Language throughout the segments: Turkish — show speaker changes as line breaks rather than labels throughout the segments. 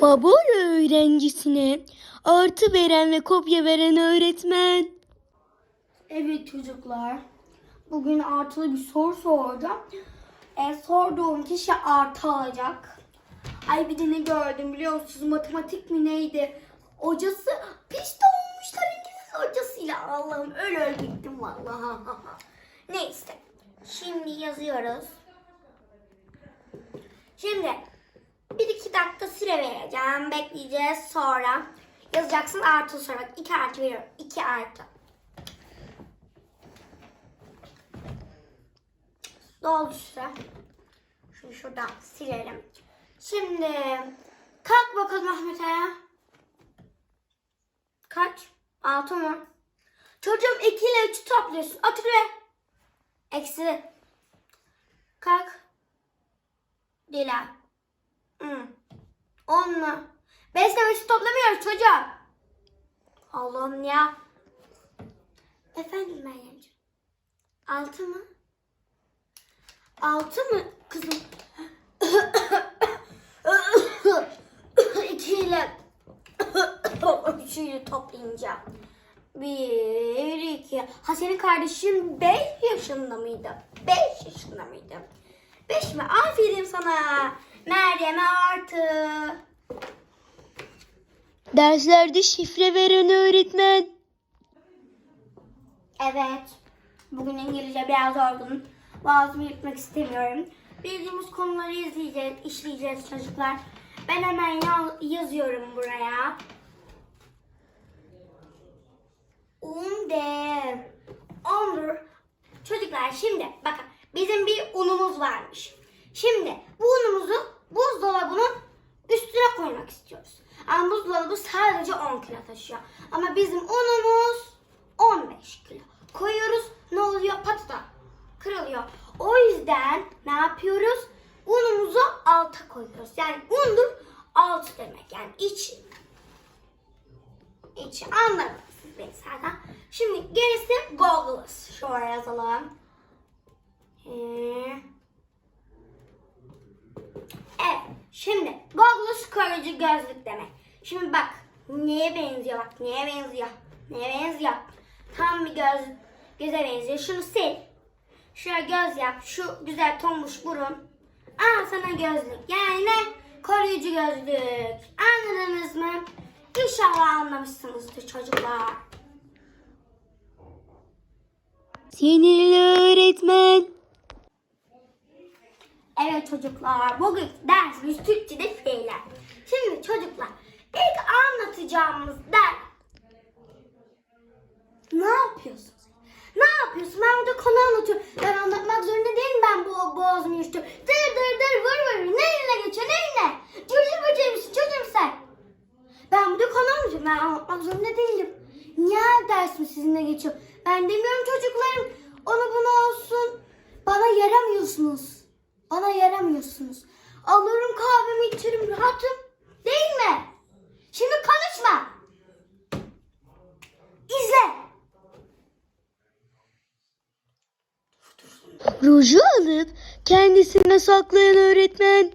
Favori öğrencisine artı veren ve kopya veren öğretmen.
Evet çocuklar. Bugün artılı bir soru soracağım. E, sorduğum kişi artı alacak. Ay bir de ne gördüm biliyor musunuz? Matematik mi neydi? Hocası pişti olmuşlar İngiliz hocasıyla. Allah'ım öyle öyle gittim vallahi. Neyse. Şimdi yazıyoruz. Şimdi bir iki dakika süre vereceğim. Bekleyeceğiz sonra. Yazacaksın artı sonra. Bak iki artı veriyorum. İki artı. Doldu süre. Şunu şuradan silelim. Şimdi kalk bakalım Ahmet Aya. Kaç? Altı mı? Çocuğum 2 ile 3'ü topluyorsun. Otur be. Eksi. Kalk. Dila. Hı. 10 mu? 5 ile 5'ü toplamıyoruz çocuğum. Allah'ım ya. Efendim Meryemciğim. 6 mı? Altı mı kızım? İki ile üçüyle toplayınca. Bir, iki. Ha senin kardeşin beş yaşında mıydı? Beş yaşında mıydı? Beş mi? Aferin sana. Meryem'e artı.
Derslerde şifre veren öğretmen.
Evet. Bugün İngilizce biraz yorgunum. Boğazımı yırtmak istemiyorum. Bildiğimiz konuları izleyeceğiz, işleyeceğiz çocuklar. Ben hemen ya- yazıyorum buraya. Unde. Ondur. Çocuklar şimdi bakın bizim bir unumuz varmış. Şimdi bu unumuzu buzdolabının üstüne koymak istiyoruz. Ama buzdolabı sadece 10 kilo taşıyor. Ama bizim unumuz 15 kilo. Koyuyoruz ne oluyor? Patata kırılıyor. O yüzden ne yapıyoruz? Unumuzu alta koyuyoruz. Yani undur alt demek. Yani iç iç anladınız siz beni zaten. Şimdi gerisi goggles. Şuraya yazalım. Ee, Evet. Şimdi goggles koruyucu gözlük demek. Şimdi bak neye benziyor bak neye benziyor. Neye benziyor. Tam bir göz göze benziyor. Şunu sil. Şuraya göz yap. Şu güzel tombuş burun. Aa sana gözlük. Yani ne? Koruyucu gözlük. Anladınız mı? İnşallah anlamışsınızdır çocuklar.
Sinirli öğretmen.
Evet çocuklar, bugün dersimiz Türkçe'de fiiller. Şimdi çocuklar, ilk anlatacağımız ders... Ne yapıyorsun? Ne yapıyorsun? Ben burada konu anlatıyorum. Ben anlatmak zorunda değilim. Ben bu boğazımı yuştum. Dır dır dır vır vır. Neyle geçiyor? Neyle? Cırcır böceği misin çocuğum sen? Ben burada konu anlatıyorum. Ben anlatmak zorunda değilim. Niye her dersim sizinle geçiyor? Ben demiyorum çocuklarım. Onu bunu olsun. Bana yaramıyorsunuz. Bana yaramıyorsunuz. Alırım kahvemi içerim rahatım. Değil mi? Şimdi konuşma. İzle.
Ruju alıp kendisine saklayan öğretmen.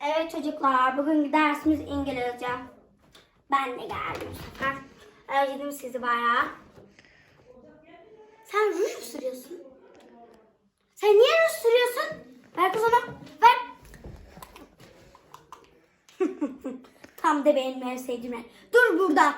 Evet çocuklar bugünkü dersimiz İngilizce. Ben de geldim sefer. Özledim sizi bayağı. Sen ruj mu sürüyorsun? Sen niye ruj sürüyorsun? Ver kız. Ver. Tam da benim en sevdiğim. Dur burada.